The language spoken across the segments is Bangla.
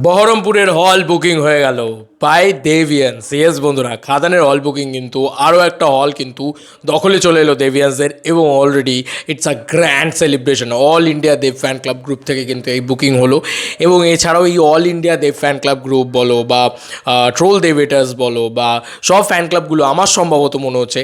বহরমপুরের হল বুকিং হয়ে গেল। বাই দেভিয়ান্স ইয়েস বন্ধুরা খাদানের হল বুকিং কিন্তু আরও একটা হল কিন্তু দখলে চলে এলো দেভিয়ান্সের এবং already it's a grand celebration all India Dev fan club group থেকে কিন্তু এই বুকিং হলো। এবং এছাড়াও এই all India Dev fan club group বলো বা ট্রোল দেবেটার্স বলো বা, সব ফ্যান ক্লাবগুলো আমার সম্ভবত মনে হচ্ছে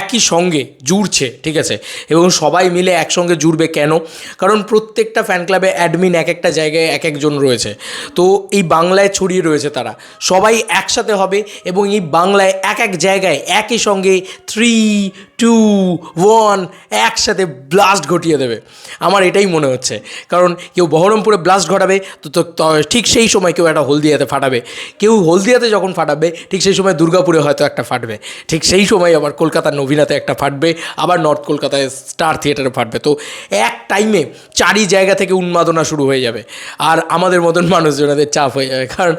একই সঙ্গে জুড়ছে, ঠিক আছে? এবং সবাই মিলে একসঙ্গে জুড়বে কেন? কারণ প্রত্যেকটা ফ্যান ক্লাবে অ্যাডমিন এক একটা জায়গায় এক একজন রয়েছে। তো এই বাংলায় ছড়িয়ে রয়েছে তারা। সবাই একসাথে হবে এবং এই বাংলায় এক এক জায়গায় একই সঙ্গে থ্রি টু ওয়ান একসাথে ব্লাস্ট ঘটিয়ে দেবে। আমার এটাই মনে হচ্ছে। কারণ কেউ বহরমপুরে ব্লাস্ট ঘটাবে, তো, তো- ঠিক সেই সময় কেউ একটা হলদিয়াতে ফাটাবে। কেউ হলদিয়াতে যখন ফাটাবে, ঠিক সেই সময় দুর্গাপুরে হয়তো একটা ফাটবে। ঠিক সেই সময় আবার কলকাতার নবীনাতে একটা ফাটবে, আবার নর্থ কলকাতায় স্টার থিয়েটারে ফাটবে। তো এক টাইমে চারি জায়গা থেকে উন্মাদনা শুরু হয়ে যাবে। আর আমাদের মতন মানুষজনেদের চাপ হয়ে যাবে। কারণ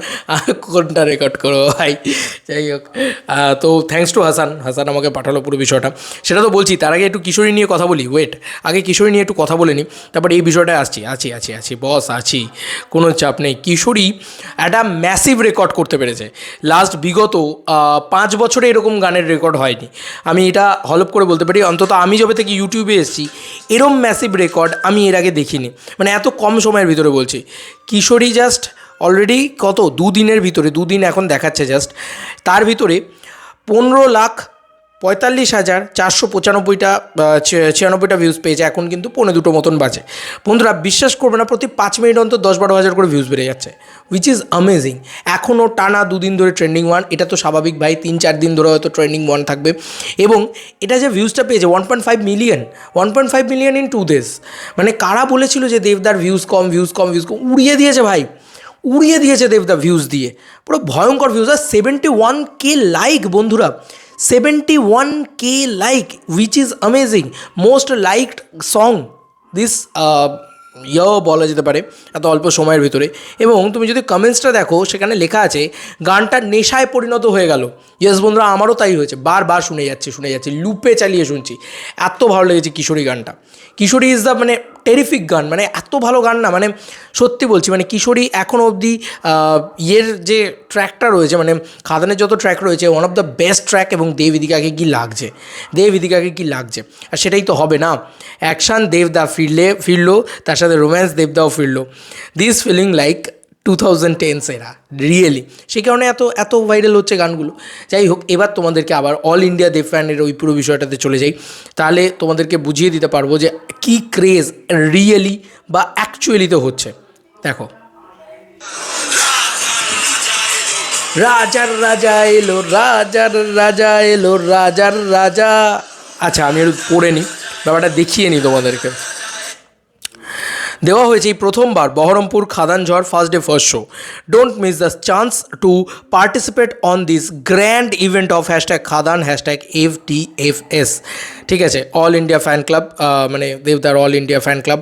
কোনটা রেকর্ড করব ভাই। যাই হোক তো থ্যাঙ্কস টু হাসান হাসান আমাকে পাঠালো পুরো বিষয়টা। সেটা তো বলছি, তার আগে একটু কিশোরী নিয়ে কথা বলি ওয়েট আগে কিশোরী নিয়ে একটু কথা বলে নিই তারপর এই বিষয়টায় আসছি, আছি আছি আছি বস আছি, কোনো চাপ নেই। কিশোরী একটা ম্যাসিভ রেকর্ড করতে পেরেছে। লাস্ট বিগত পাঁচ বছরে এরকম গানের রেকর্ড হয়নি। আমি এটা হলপ করে বলতে পারি, অন্তত আমি যবে থেকে ইউটিউবে এসেছি, এরম ম্যাসিভ রেকর্ড আমি এর আগে দেখিনি। মানে এত কম সময়ের ভিতরে বলছি। কিশোরী জাস্ট অলরেডি কত? দুদিনের ভিতরে, দুদিন এখন দেখাচ্ছে জাস্ট তার ভিতরে পনেরো লাখ পঁয়তাল্লিশ হাজার চারশো পঁচানব্বইটা ছিয়ানব্বইটা ভিউজ পেয়েছে। এখন কিন্তু পৌনে দুটো মতন বাজে। বন্ধুরা, বিশ্বাস করবে না, প্রতি পাঁচ মিনিট অন্তর দশ বারো হাজার করে ভিউজ বেড়ে যাচ্ছে। উইচ ইজ অ্যামেজিং এখনও টানা দুদিন ধরে ট্রেন্ডিং ওয়ান এটা তো স্বাভাবিক ভাই, তিন চার দিন ধরে হয়তো ট্রেন্ডিং ওয়ান থাকবে। এবং এটা যে ভিউজটা পেয়েছে one point five million one point five million in two days মানে কারা বলেছিল যে দেবদার ভিউজ কম ভিউজ কম ভিউজ কম? উড়িয়ে দিয়েছে ভাই। উড়িয়ে দিয়েছে দেবদা ভিউজ দিয়ে। পুরো ভয়ঙ্কর ভিউজ আর সেভেন্টি ওয়ান কে লাইক বন্ধুরা। Seventy one K like which is amazing most liked song this ইয়েও বলা যেতে পারে, এত অল্প সময়ের ভিতরে। এবং তুমি যদি কমেন্টসটা দেখো, সেখানে লেখা আছে গানটা নেশায় পরিণত হয়ে গেল। ইয়েস বন্ধুরা, আমারও তাই হয়েছে। বারবার শুনে যাচ্ছে শুনে যাচ্ছে। লুপে চালিয়ে শুনছি। এত ভালো লেগেছে কিশোরী গানটা। কিশোরী ইজ দ্য মানে টেরিফিক গান মানে এত ভালো গান না মানে সত্যি বলছি মানে কিশোরী এখনও অবধি ইয়ের যে ট্র্যাকটা রয়েছে মানে খাদানের যত ট্র্যাক রয়েছে one of the best track এবং দেবিদিকাকে কি লাগছে দেবিদিকাকে কি লাগছে, আর সেটাই তো হবে না। অ্যাকশান দেবদা ফিরলে, ফিরলো, তার সাথে রোম্যান্স দেবদাও ফিরলো। This feeling like two thousand ten সেরা রিয়েলি সেই কারণে এত এত ভাইরাল হচ্ছে গানগুলো। যাই হোক, এবার তোমাদেরকে আবার অল ইন্ডিয়া দেব ফ্যানের ওই পুরো বিষয়টাতে চলে যাই। তাহলে তোমাদেরকে বুঝিয়ে দিতে পারব যে কী ক্রেজ রিয়েলি বা অ্যাকচুয়ালি তো হচ্ছে? দেখো। রাজার রাজা এলো, রাজার রাজা এলো, রাজার রাজা। আচ্ছা আমি একটু পড়ে নিই। ব্যাপারটা দেখিয়ে নিই তোমাদেরকে। দেওয়া হয়েছে এই প্রথমবার বহরমপুর খাদান ঝড় first day first show don't miss the chance to participate on this grand event of hashtag Khadaan hashtag F D F S ঠিক আছে অল ইন্ডিয়া ফ্যান ক্লাব মানে দেবদার অল ইন্ডিয়া ফ্যান ক্লাব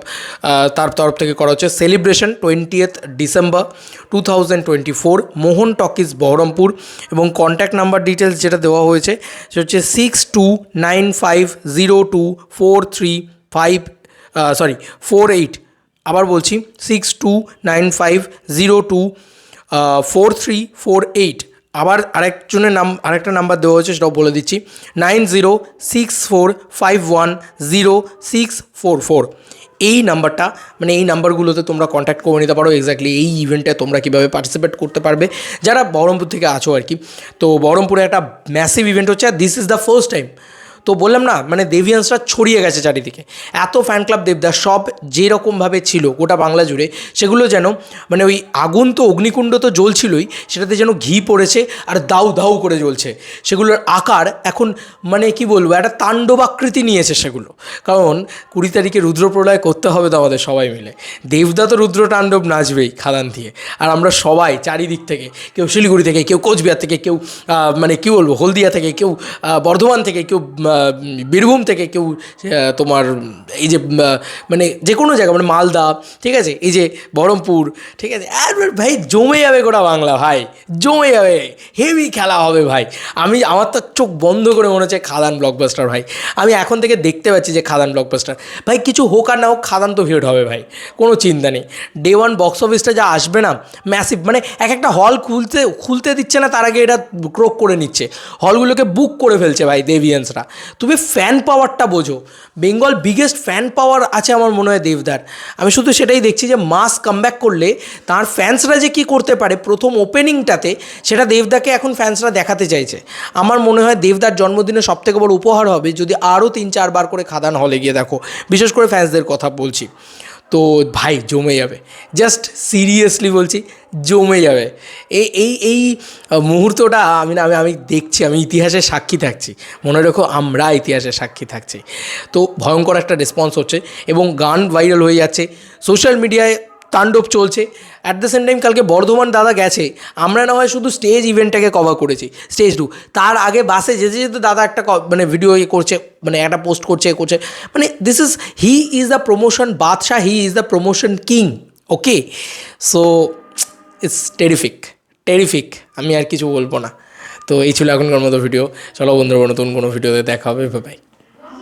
তার তরফ থেকে করা হচ্ছে celebration twentieth December two thousand twenty four Mohan talkies Baharampur. এবং কন্ট্যাক্ট নাম্বার ডিটেলস যেটা দেওয়া হয়েছে, সেটা হচ্ছে six two nine five zero two four three five sorry four eight আবার বলছি six two nine five zero two four three four eight আবার আরেকজনের নাম, আরেকটা নাম্বার দেওয়া হয়েছে, সেটাও বলে দিচ্ছি। Nine zero six four five one zero six four four এই নাম্বারটা মানে এই নাম্বারগুলোতে তোমরা কন্ট্যাক্ট করে নিতে পারো এক্স্যাক্টলি এই ইভেন্টে তোমরা কীভাবে পার্টিসিপেট করতে পারবে। যারা বহরমপুর থেকে আছো আর কি, তো বহরমপুরে একটা ম্যাসিভ ইভেন্ট হচ্ছে, আর this is the first time তো বললাম না মানে দেভিয়ান্সরা ছড়িয়ে গেছে চারিদিকে। এত ফ্যান ক্লাব দেবদাস সব যেরকমভাবে ছিল, গোটা বাংলা জুড়ে, সেগুলো যেন মানে ওই আগুন তো অগ্নিকুণ্ড তো জ্বলছিলই, সেটাতে যেন ঘি পড়েছে আর দাউ দাউ করে জ্বলছে। সেগুলোর আকার এখন মানে কি বলব, একটা তাণ্ডবাকৃতি নিয়েছে সেগুলো। কারণ কুড়ি তারিখে রুদ্রপ্রলয় করতে হবে তো আমাদের সবাই মিলে। দেবদা তো রুদ্র তাণ্ডব নাচবেই খাদান দিয়ে। আর আমরা সবাই চারিদিক থেকে, কেউ শিলিগুড়ি থেকে, কেউ কোচবিহার থেকে, কেউ মানে কী বলব, হলদিয়া থেকে, কেউ বর্ধমান থেকে, কেউ বীরভূম থেকে কেউ তোমার এই যে মানে যে কোনো জায়গা মানে মালদা, ঠিক আছে? এই যে বহরমপুর, ঠিক আছে? আর ভাই, জমে যাবে গোটা বাংলা, ভাই। জমে যাবে। হেভি খেলা হবে, ভাই। আমি, আমার তো চোখ বন্ধ করে মনে হচ্ছে খাদান ব্লকবাস্টার ভাই। আমি এখন থেকে দেখতে পাচ্ছি যে খাদান ব্লকবাস্টার ভাই, কিছু হোক আর না হোক, খাদান তো ভিড় হবে, ভাই। কোনো চিন্তা নেই। ডে ওয়ান বক্স অফিসটা যা আসবে না ম্যাসিভ মানে এক একটা হল খুলতে খুলতে দিচ্ছে না, তার আগে এটা ক্রোক করে নিচ্ছে। হলগুলোকে বুক করে ফেলছে, ভাই দেভিয়ান্সরা তুমি ফ্যান পাওয়ারটা বোঝো। বেঙ্গল বিগেস্ট ফ্যান পাওয়ার আছে আমার মনে হয় দেবদার। আমি শুধু সেটাই দেখছি যে মাস কামব্যাক করলে তার ফ্যান্সরা যে কী করতে পারে প্রথম ওপেনিংটাতে সেটা দেবদাকে এখন ফ্যান্সরা দেখাতে চাইছে। আমার মনে হয় দেবদার জন্মদিনে সবথেকে বড় উপহার হবে যদি আরও তিন চারবার করে খাদান হলে গিয়ে দেখো। বিশেষ করে ফ্যান্সদের কথা বলছি। তো ভাই জমে যাবে। জাস্ট সিরিয়াসলি বলছি, জমে যাবে। এই এই এই মুহূর্তটা আমি না, আমি আমি দেখছি, আমি ইতিহাসের সাক্ষী থাকছি। মনে রেখো আমরা ইতিহাসের সাক্ষী থাকছি। তো ভয়ঙ্কর একটা রেসপন্স হচ্ছে এবং গান ভাইরাল হয়ে যাচ্ছে। সোশ্যাল মিডিয়ায় তাণ্ডব চলছে। অ্যাট দ্য সেম টাইম কালকে বর্ধমান দাদা গেছে। আমরা না হয় শুধু স্টেজ ইভেন্টটাকে কভার করেছি। স্টেজ টু তার আগে বাসে যেতে যেতে দাদা একটা মানে ভিডিও ইয়ে করছে মানে একটা পোস্ট করছে, এ করছে। মানে this is he is the promotion Badshah he is the promotion king okay so it's terrific terrific আমি আর কিছু বলব না। তো এই ছিল এখনকার মতো ভিডিও চলো বন্ধুরা, নতুন কোনো ভিডিওতে দেখা হবে। বাই